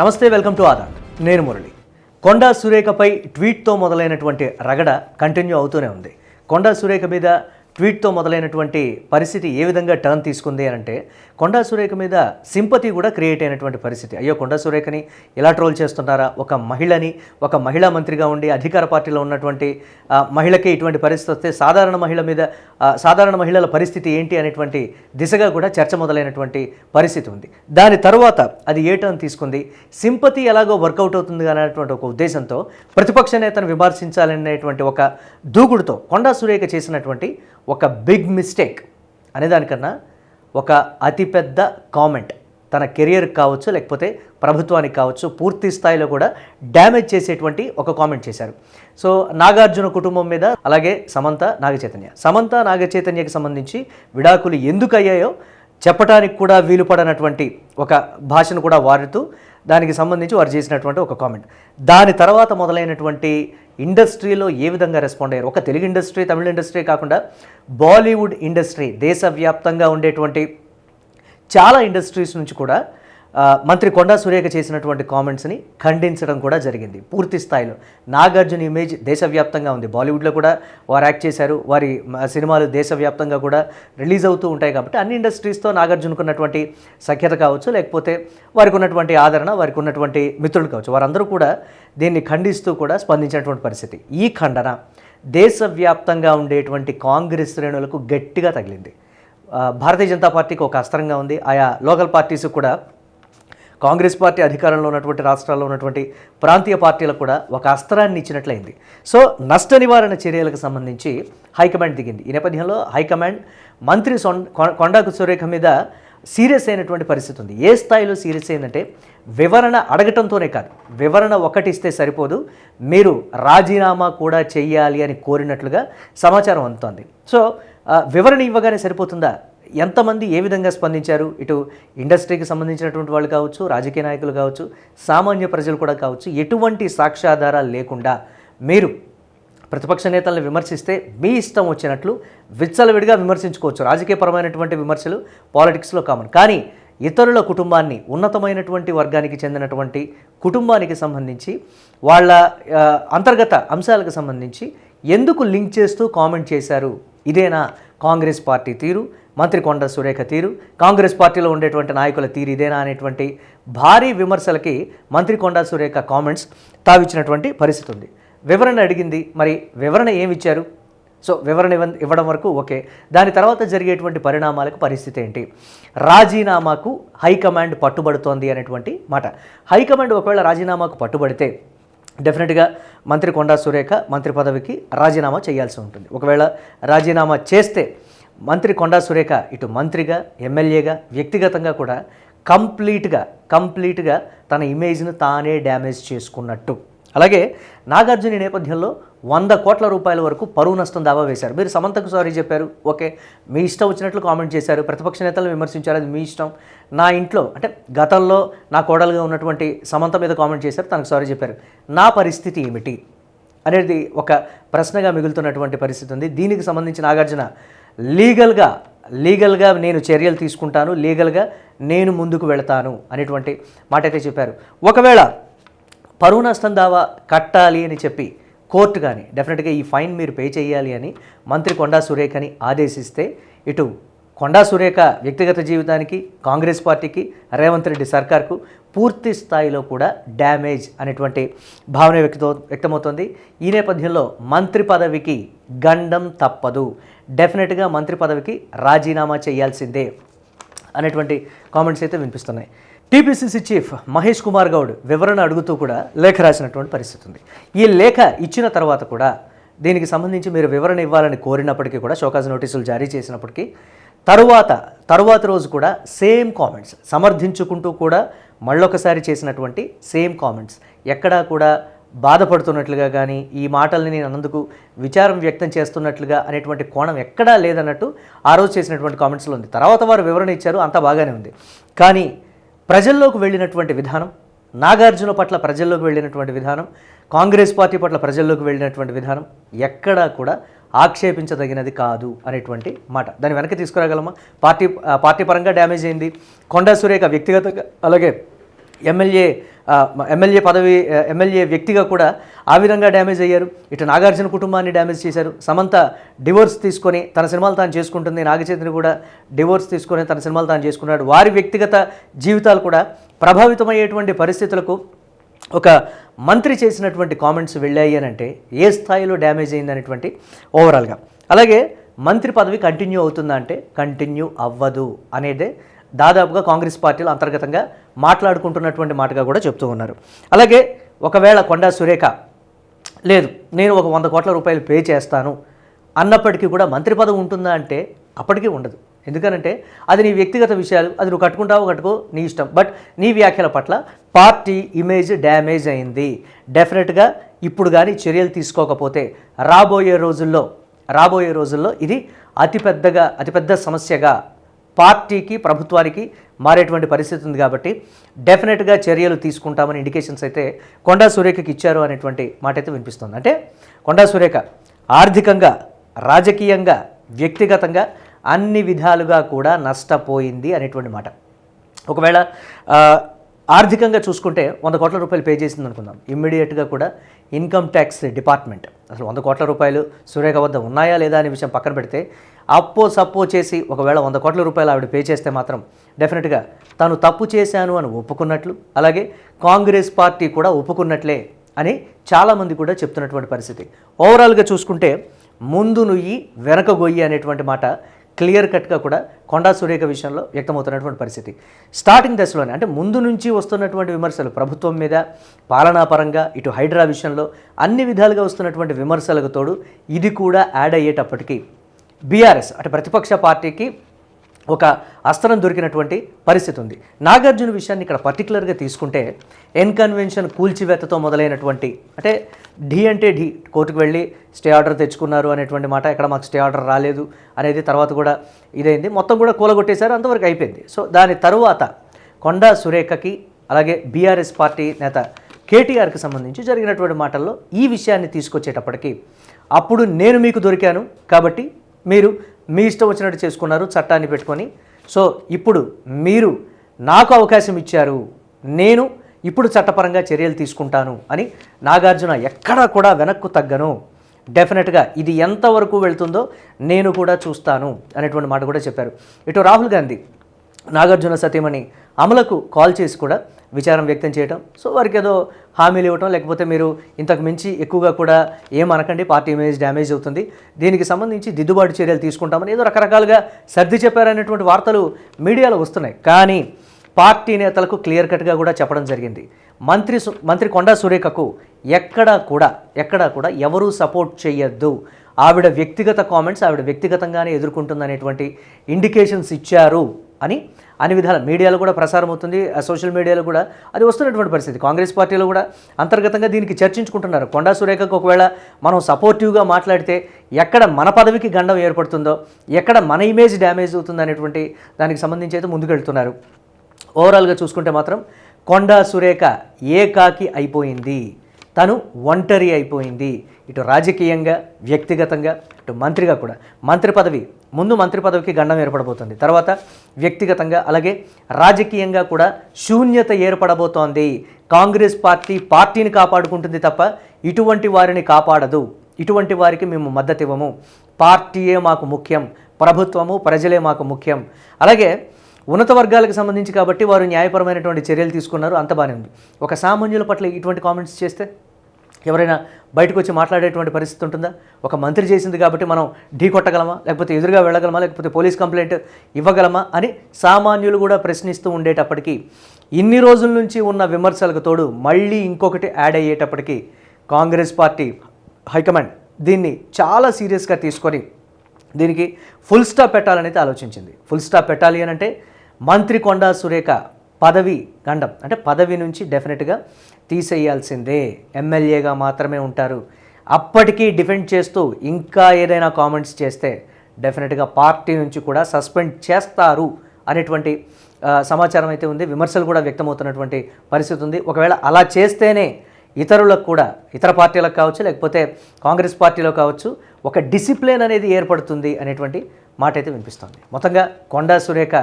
నమస్తే welcome to Aadan. నేను మురళి. కొండా సురేఖపై ట్వీట్తో మొదలైనటువంటి రగడ కంటిన్యూ అవుతూనే ఉంది. కొండా సురేఖ మీద ట్వీట్తో మొదలైనటువంటి పరిస్థితి ఏ విధంగా టర్న్ తీసుకుంది అని అంటే కొండా సురేఖ మీద సింపతి కూడా క్రియేట్ అయినటువంటి పరిస్థితి. అయ్యో కొండా సురేఖని ఎలా ట్రోల్ చేస్తున్నారా? ఒక మహిళని ఒక మహిళా మంత్రిగా ఉండి అధికార పార్టీలో ఉన్నటువంటి మహిళకి ఇటువంటి పరిస్థితి వస్తే సాధారణ మహిళ మీద సాధారణ మహిళల పరిస్థితి ఏంటి అనేటువంటి దిశగా కూడా చర్చ మొదలైనటువంటి పరిస్థితి ఉంది. దాని తర్వాత అది ఏ టర్న్ తీసుకుంది? సింపతి ఎలాగో వర్కౌట్ అవుతుంది అనేటువంటి ఒక ఉద్దేశంతో ప్రతిపక్ష నేతను విమర్శించాలనేటువంటి ఒక దూకుడుతో కొండా సురేఖ చేసినటువంటి ఒక బిగ్ మిస్టేక్ అనేదానికన్నా ఒక అతిపెద్ద కామెంట్ తన కెరియర్ కావచ్చు లేకపోతే ప్రభుత్వానికి కావచ్చు పూర్తి స్థాయిలో కూడా డ్యామేజ్ చేసేటువంటి ఒక కామెంట్ చేశారు. సో నాగార్జున కుటుంబం మీద అలాగే సమంత నాగచైతన్య. సమంత నాగచైతన్యకి సంబంధించి విడాకులు ఎందుకు అయ్యాయో చెప్పడానికి కూడా వీలు పడనటువంటి ఒక భాషను కూడా వాడుతూ దానికి సంబంధించి వారు చేసినటువంటి ఒక కామెంట్. దాని తర్వాత మొదలైనటువంటి ఇండస్ట్రీలో ఏ విధంగా రెస్పాండ్ అయ్యారు? ఒక తెలుగు ఇండస్ట్రీ తమిళ ఇండస్ట్రీ కాకుండా బాలీవుడ్ ఇండస్ట్రీ దేశవ్యాప్తంగా ఉండేటువంటి చాలా ఇండస్ట్రీస్ నుంచి కూడా మంత్రి కొండా సురేఖ చేసినటువంటి కామెంట్స్ని ఖండించడం కూడా జరిగింది పూర్తి స్థాయిలో. నాగార్జున ఇమేజ్ దేశవ్యాప్తంగా ఉంది. బాలీవుడ్లో కూడా వారు యాక్ట్ చేశారు. వారి సినిమాలు దేశవ్యాప్తంగా కూడా రిలీజ్ అవుతూ ఉంటాయి కాబట్టి అన్ని ఇండస్ట్రీస్తో నాగార్జునకు ఉన్నటువంటి సఖ్యత కావచ్చు లేకపోతే వారికి ఉన్నటువంటి ఆదరణ వారికి ఉన్నటువంటి మిత్రులు కావచ్చు. వారందరూ కూడా దీన్ని ఖండిస్తూ కూడా స్పందించినటువంటి పరిస్థితి. ఈ ఖండన దేశవ్యాప్తంగా ఉండేటువంటి కాంగ్రెస్ శ్రేణులకు గట్టిగా తగిలింది. భారతీయ జనతా పార్టీకి ఒక అస్త్రంగా ఉంది. ఆయా లోకల్ పార్టీస్ కూడా కాంగ్రెస్ పార్టీ అధికారంలో ఉన్నటువంటి రాష్ట్రాల్లో ఉన్నటువంటి ప్రాంతీయ పార్టీలకు కూడా ఒక అస్త్రాన్ని ఇచ్చినట్లయింది. సో నష్ట నివారణ చర్యలకు సంబంధించి హైకమాండ్ దిగింది. ఈ నేపథ్యంలో హైకమాండ్ మంత్రి కొ- కొండాకు సురేఖ మీద సీరియస్ అయినటువంటి పరిస్థితి ఉంది. ఏ స్థాయిలో సీరియస్ అయిందంటే వివరణ అడగటంతోనే కాదు. వివరణ ఒకటి ఇస్తే సరిపోదు. మీరు రాజీనామా కూడా చేయాలి అని కోరినట్లుగా సమాచారం అందుతోంది. సో వివరణ ఇవ్వగానే సరిపోతుందా? ఎంతమంది ఏ విధంగా స్పందించారు? ఇటు ఇండస్ట్రీకి సంబంధించినటువంటి వాళ్ళు కావచ్చు రాజకీయ నాయకులు కావచ్చు సామాన్య ప్రజలు కూడా కావచ్చు ఎటువంటి సాక్ష్యాధారాలు లేకుండా మీరు ప్రతిపక్ష నేతలను విమర్శిస్తే మీ ఇష్టం వచ్చినట్లు విచ్చలవిడిగా విమర్శించుకోవచ్చు. రాజకీయపరమైనటువంటి విమర్శలు పాలిటిక్స్లో కామన్. కానీ ఇతరుల కుటుంబాన్ని ఉన్నతమైనటువంటి వర్గానికి చెందినటువంటి కుటుంబానికి సంబంధించి వాళ్ళ అంతర్గత అంశాలకు సంబంధించి ఎందుకు లింక్ చేస్తూ కామెంట్ చేశారు? ఇదేనా కాంగ్రెస్ పార్టీ తీరు? మంత్రి కొండ సురేఖ తీరు? కాంగ్రెస్ పార్టీలో ఉండేటువంటి నాయకుల తీరు ఇదేనా అనేటువంటి భారీ విమర్శలకి మంత్రి కొండ సురేఖ కామెంట్స్ తావిచ్చినటువంటి పరిస్థితి ఉంది. వివరణ అడిగింది. మరి వివరణ ఏమి ఇచ్చారు సో వివరణ ఇవ్వ- ఇవ్వడం వరకు ఓకే. దాని తర్వాత జరిగేటువంటి పరిణామాలకు పరిస్థితి ఏంటి? రాజీనామాకు హైకమాండ్ పట్టుబడుతోంది అనేటువంటి మాట. హైకమాండ్ ఒకవేళ రాజీనామాకు పట్టుబడితే డెఫినెట్గా మంత్రి కొండా సురేఖ మంత్రి పదవికి రాజీనామా చేయాల్సి ఉంటుంది. ఒకవేళ రాజీనామా చేస్తే మంత్రి కొండా సురేఖ ఇటు మంత్రిగా ఎమ్మెల్యేగా వ్యక్తిగతంగా కూడా కంప్లీట్గా కంప్లీట్గా తన ఇమేజ్ను తానే డ్యామేజ్ చేసుకున్నట్టు. అలాగే నాగార్జున నేపథ్యంలో వంద కోట్ల రూపాయల వరకు పరువు నష్టం దావా వేశారు. మీరు సమంతకు సారీ చెప్పారు. ఓకే. మీ ఇష్టం వచ్చినట్లు కామెంట్ చేశారు. ప్రతిపక్ష నేతలు విమర్శించారు. అది మీ ఇష్టం. నా ఇంట్లో అంటే గతంలో నా కోడలుగా ఉన్నటువంటి సమంత మీద కామెంట్ చేశారు. తనకు సారీ చెప్పారు. నా పరిస్థితి ఏమిటి అనేది ఒక ప్రశ్నగా మిగులుతున్నటువంటి పరిస్థితి ఉంది. దీనికి సంబంధించి నాగార్జున లీగల్గా లీగల్గా నేను చర్యలు తీసుకుంటాను. లీగల్గా నేను ముందుకు వెళతాను అనేటువంటి మాట అయితే చెప్పారు. ఒకవేళ పరువు నష్టం దావా కట్టాలి అని చెప్పి కోర్టు కానీ డెఫినెట్గా ఈ ఫైన్ మీరు పే చేయాలి అని మంత్రి కొండా సురేఖని ఆదేశిస్తే ఇటు కొండా సురేఖ వ్యక్తిగత జీవితానికి కాంగ్రెస్ పార్టీకి రేవంత్ రెడ్డి సర్కార్కు పూర్తి స్థాయిలో కూడా డ్యామేజ్ అనేటువంటి భావన వ్యక్త వ్యక్తమవుతోంది. ఈ నేపథ్యంలో మంత్రి పదవికి గండం తప్పదు. డెఫినెట్గా మంత్రి పదవికి రాజీనామా చేయాల్సిందే అనేటువంటి కామెంట్స్ అయితే వినిపిస్తున్నాయి. టీపీసీసీ చీఫ్ మహేష్ కుమార్ గౌడ్ వివరణ అడుగుతూ కూడా లేఖ రాసినటువంటి పరిస్థితి ఉంది. ఈ లేఖ ఇచ్చిన తర్వాత కూడా దీనికి సంబంధించి మీరు వివరణ ఇవ్వాలని కోరినప్పటికీ కూడా షోకాజ్ నోటీసులు జారీ చేసినప్పటికీ తరువాత తరువాత రోజు కూడా సేమ్ కామెంట్స్ సమర్థించుకుంటూ కూడా మళ్ళొకసారి చేసినటువంటి సేమ్ కామెంట్స్. ఎక్కడా కూడా బాధపడుతున్నట్లుగా కానీ ఈ మాటల్ని నేను అన్నందుకు విచారం వ్యక్తం చేస్తున్నట్లుగా అనేటువంటి కోణం ఎక్కడా లేదన్నట్టు ఆ రోజు చేసినటువంటి కామెంట్స్లో ఉంది. తర్వాత వారు వివరణ ఇచ్చారు అంతా బాగానే ఉంది. కానీ ప్రజల్లోకి వెళ్ళినటువంటి విధానం నాగార్జున పట్ల ప్రజల్లోకి వెళ్ళినటువంటి విధానం కాంగ్రెస్ పార్టీ పట్ల ప్రజల్లోకి వెళ్ళినటువంటి విధానం ఎక్కడా కూడా ఆక్షేపించదగినది కాదు అనేటువంటి మాట. దాన్ని వెనక్కి తీసుకురాగలమా? పార్టీ పార్టీ పరంగా డ్యామేజ్ అయింది. కొండా సురేఖ వ్యక్తిగతంగా అలాగే ఎమ్మెల్యే ఎమ్మెల్యే పదవి ఎమ్మెల్యే వ్యక్తిగా కూడా ఆ విధంగా డ్యామేజ్ అయ్యారు. ఇటు నాగార్జున కుటుంబాన్ని డ్యామేజ్ చేశారు. సమంత డివోర్స్ తీసుకొని తన సినిమాలు తాను చేసుకుంటుంది. నాగచైతన్య కూడా డివోర్స్ తీసుకొని తన సినిమాలు తాను చేసుకున్నాడు వారి వ్యక్తిగత జీవితాలు కూడా ప్రభావితమయ్యేటువంటి పరిస్థితులకు ఒక మంత్రి చేసినటువంటి కామెంట్స్ వెళ్ళాయి అని అంటే ఏ స్థాయిలో డ్యామేజ్ అయిందనేటువంటి ఓవరాల్గా అలాగే మంత్రి పదవి కంటిన్యూ అవుతుందా అంటే కంటిన్యూ అవ్వదు అనేదే దాదాపుగా కాంగ్రెస్ పార్టీలో అంతర్గతంగా మాట్లాడుకుంటున్నటువంటి మాటగా కూడా చెప్తూ ఉన్నారు. అలాగే ఒకవేళ కొండా సురేఖ లేదు నేను ఒక వంద కోట్ల రూపాయలు పే చేస్తాను అన్నప్పటికీ కూడా మంత్రి పదవి ఉంటుందా అంటే అప్పటికీ ఉండదు. ఎందుకనంటే అది నీ వ్యక్తిగత విషయాలు అది నువ్వు కట్టుకుంటావో కట్టుకో నీ ఇష్టం. బట్ నీ వ్యాఖ్యల పట్ల పార్టీ ఇమేజ్ డ్యామేజ్ అయింది. డెఫినెట్గా ఇప్పుడు కానీ చర్యలు తీసుకోకపోతే రాబోయే రోజుల్లో రాబోయే రోజుల్లో ఇది అతిపెద్దగా అతిపెద్ద సమస్యగా పార్టీకి ప్రభుత్వానికి మారేటువంటి పరిస్థితి ఉంది కాబట్టి డెఫినెట్గా చర్యలు తీసుకుంటామని ఇండికేషన్స్ అయితే కొండా సురేఖకి ఇచ్చారు అనేటువంటి మాట అయితే వినిపిస్తుంది. అంటే కొండా సురేఖ ఆర్థికంగా రాజకీయంగా వ్యక్తిగతంగా అన్ని విధాలుగా కూడా నష్టపోయింది అనేటువంటి మాట. ఒకవేళ ఆర్థికంగా చూసుకుంటే వంద కోట్ల రూపాయలు పే చేసింది అనుకుందాం. ఇమ్మీడియట్గా కూడా ఇన్కమ్ ట్యాక్స్ డిపార్ట్మెంట్ అసలు వంద కోట్ల రూపాయలు సురేఖ వద్ద ఉన్నాయా లేదా అనే విషయం పక్కన పెడితే అప్పో సప్పో చేసి ఒకవేళ వంద కోట్ల రూపాయలు ఆవిడ పే చేస్తే మాత్రం డెఫినెట్గా తాను తప్పు చేశాను అని ఒప్పుకున్నట్లు అలాగే కాంగ్రెస్ పార్టీ కూడా ఒప్పుకున్నట్లే అని చాలామంది కూడా చెప్తున్నటువంటి పరిస్థితి. ఓవరాల్గా చూసుకుంటే ముందు నుయ్యి వెనక గొయ్యి అనేటువంటి మాట క్లియర్ కట్గా కూడా కొండా సురేఖ విషయంలో వ్యక్తమవుతున్నటువంటి పరిస్థితి. స్టార్టింగ్ దశలోనే అంటే ముందు నుంచి వస్తున్నటువంటి విమర్శలు ప్రభుత్వం మీద పాలనాపరంగా ఇటు హైడ్రా విషయంలో అన్ని విధాలుగా వస్తున్నటువంటి విమర్శలకు తోడు ఇది కూడా యాడ్ అయ్యేటప్పటికీ బీఆర్ఎస్ అంటే ప్రతిపక్ష పార్టీకి ఒక అస్త్రం దొరికినటువంటి పరిస్థితి ఉంది. నాగార్జున విషయాన్ని ఇక్కడ పర్టికులర్గా తీసుకుంటే ఎన్కన్వెన్షన్ కూల్చివేతతో మొదలైనటువంటి అంటే ఢీ అంటే ఢీ కోర్టుకు వెళ్ళి స్టే ఆర్డర్ తెచ్చుకున్నారు అనేటువంటి మాట ఇక్కడ మాకు స్టే ఆర్డర్ రాలేదు అనేది తర్వాత కూడా ఇదైంది. మొత్తం కూడా కూలగొట్టేశారు అంతవరకు అయిపోయింది. సో దాని తరువాత కొండా సురేఖకి అలాగే బీఆర్ఎస్ పార్టీ నేత కేటీఆర్కి సంబంధించి జరిగినటువంటి మాటల్లో ఈ విషయాన్ని తీసుకొచ్చేటప్పటికి అప్పుడు నేను మీకు దొరికాను కాబట్టి మీరు మీ ఇష్టం వచ్చినట్టు చేసుకున్నారు చట్టాన్ని పెట్టుకొని. సో ఇప్పుడు మీరు నాకు అవకాశం ఇచ్చారు నేను ఇప్పుడు చట్టపరంగా చర్యలు తీసుకుంటాను అని నాగార్జున ఎక్కడా కూడా వెనక్కు తగ్గను. డెఫినెట్గా ఇది ఎంతవరకు వెళ్తుందో నేను కూడా చూస్తాను అనేటువంటి మాట కూడా చెప్పారు. ఇటు రాహుల్ గాంధీ నాగార్జున సతీమణి అమలకు కాల్ చేసి కూడా విచారం వ్యక్తం చేయటం. సో వారికి ఏదో హామీలు ఇవ్వటం లేకపోతే మీరు ఇంతకు మించి ఎక్కువగా కూడా ఏమనకండి పార్టీ ఇమేజ్ డ్యామేజ్ అవుతుంది. దీనికి సంబంధించి దిద్దుబాటు చర్యలు తీసుకుంటామని ఏదో రకరకాలుగా సర్ది చెప్పారనేటువంటి వార్తలు మీడియాలో వస్తున్నాయి. కానీ పార్టీ నేతలకు క్లియర్ కట్గా కూడా చెప్పడం జరిగింది. మంత్రి సు- మంత్రి కొండా సురేఖకు ఎక్కడా కూడా ఎక్కడా కూడా ఎవరూ సపోర్ట్ చేయొద్దు ఆవిడ వ్యక్తిగత కామెంట్స్ ఆవిడ వ్యక్తిగతంగానే ఎదుర్కొంటుందనేటువంటి ఇండికేషన్స్ ఇచ్చారు. అని అన్ని విధాల మీడియాలో కూడా ప్రసారం అవుతుంది సోషల్ మీడియాలో కూడా అది వస్తున్నటువంటి పరిస్థితి. కాంగ్రెస్ పార్టీలో కూడా అంతర్గతంగా దీనికి చర్చించుకుంటున్నారు. కొండా సురేఖకు ఒకవేళ మనం సపోర్టివ్గా మాట్లాడితే ఎక్కడ మన పదవికి గండం ఏర్పడుతుందో ఎక్కడ మన ఇమేజ్ డ్యామేజ్ అవుతుంది అనేటువంటి దానికి సంబంధించి అయితే ముందుకెళ్తున్నారు. ఓవరాల్గా చూసుకుంటే మాత్రం కొండా సురేఖ ఏకాకి అయిపోయింది. తను ఒంటరి అయిపోయింది. ఇటు రాజకీయంగా వ్యక్తిగతంగా ఇటు మంత్రిగా కూడా. మంత్రి పదవి ముందు మంత్రి పదవికి గండం ఏర్పడబోతుంది. తర్వాత వ్యక్తిగతంగా అలాగే రాజకీయంగా కూడా శూన్యత ఏర్పడబోతోంది. కాంగ్రెస్ పార్టీ పార్టీని కాపాడుకుంటుంది తప్ప ఇటువంటి వారిని కాపాడదు. ఇటువంటి వారికి మేము మద్దతు ఇవ్వము. పార్టీయే మాకు ముఖ్యం. ప్రభుత్వము ప్రజలే మాకు ముఖ్యం. అలాగే ఉన్నత వర్గాలకు సంబంధించి కాబట్టి వారు న్యాయపరమైనటువంటి చర్యలు తీసుకున్నారు. అంత బాగానే ఉంది. ఒక సామాన్యుల పట్ల ఇటువంటి కామెంట్స్ చేస్తే? ఎవరైనా బయటకు వచ్చి మాట్లాడేటువంటి పరిస్థితి ఉంటుందా? ఒక మంత్రి చేసింది కాబట్టి మనం ఢీ కొట్టగలమా? లేకపోతే ఎదురుగా వెళ్ళగలమా? లేకపోతే పోలీస్ కంప్లైంట్ ఇవ్వగలమా? అని సామాన్యులు కూడా ప్రశ్నిస్తూ ఉండేటప్పటికీ ఇన్ని రోజుల నుంచి ఉన్న విమర్శలకు తోడు మళ్ళీ ఇంకొకటి యాడ్ అయ్యేటప్పటికీ కాంగ్రెస్ పార్టీ హైకమాండ్ దీన్ని చాలా సీరియస్గా తీసుకొని దీనికి ఫుల్ స్టాప్ పెట్టాలనైతే ఆలోచించింది. ఫుల్ స్టాప్ పెట్టాలి అని అంటే మంత్రి కొండా సురేఖ పదవి గండం అంటే పదవి నుంచి డెఫినెట్గా తీసేయాల్సిందే. ఎమ్మెల్యేగా మాత్రమే ఉంటారు. అప్పటికీ డిఫెండ్ చేస్తూ ఇంకా ఏదైనా కామెంట్స్ చేస్తే డెఫినెట్గా పార్టీ నుంచి కూడా సస్పెండ్ చేస్తారు అనేటువంటి సమాచారం అయితే ఉంది. విమర్శలు కూడా వ్యక్తమవుతున్నటువంటి పరిస్థితి ఉంది. ఒకవేళ అలా చేస్తేనే ఇతరులకు కూడా ఇతర పార్టీలకు కావచ్చు లేకపోతే కాంగ్రెస్ పార్టీలో కావచ్చు ఒక డిసిప్లిన్ అనేది ఏర్పడుతుంది అనేటువంటి మాట అయితే వినిపిస్తుంది. మొత్తంగా కొండా సురేఖ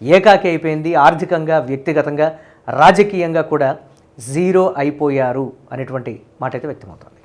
ఏకాకి అయిపోయింది. ఆర్థికంగా వ్యక్తిగతంగా రాజకీయంగా కూడా జీరో అయిపోయారు అనేటువంటి మాట అయితే వ్యక్తమవుతుంది.